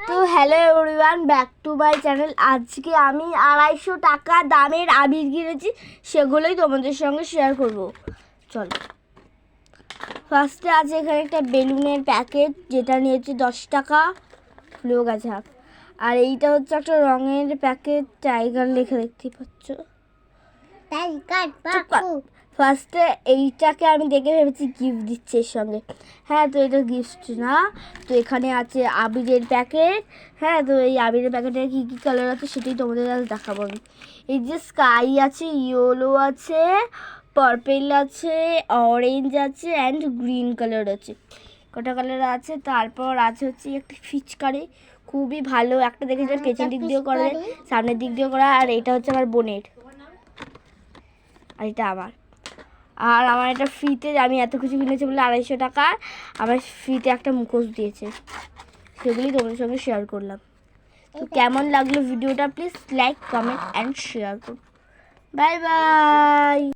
তো hello everyone back to my channel আজকে আমি আড়াইশো টাকা দামের আবির কিনেছি সেগুলোই তোমাদের সঙ্গে শেয়ার করব। চল। ফার্স্টে আছে এখানে একটা বেলুনের প্যাকেট যেটা নিয়েছে দশ টাকা। ফুলেও গেছে আর এইটা হচ্ছে একটা রঙের প্যাকেট টাইগার লেখা দেখতে পাচ্ছ। টাইগার। ফার্স্টে এইটাকে আমি দেখে ভেবেছি গিফট দিচ্ছে এর সঙ্গে। হ্যাঁ তো এটা গিফট না। তো এখানে আছে আবিরের প্যাকেট হ্যাঁ তো এই আবিরের প্যাকেটের কী কী কালার আছে সেটাই তোমাদের কাছে দেখাবো আমি। এই যে স্কাই আছে ইয়েলো আছে পার্পেল আছে অরেঞ্জ আছে অ্যান্ড গ্রিন কালার আছে। কটা কালার আছে? তারপর আছে হচ্ছে একটা ফিচকারি। খুবই ভালো একটা দেখেছিলাম পেছন দিক দিয়েও করা সামনের দিক দিয়েও করা আর এটা হচ্ছে আমার বোনের। আর এটা আমার। আর আমার এটা ফ্রিতে আমি এত কিছু কিনেছি বলে আড়াইশো টাকা। আমার ফ্রিতে একটা মুখোশ দিয়েছে। সেগুলি তোমাদের সঙ্গে শেয়ার করলাম। তো কেমন লাগল ভিডিওটা? Please like comment and share করুন বাই বাই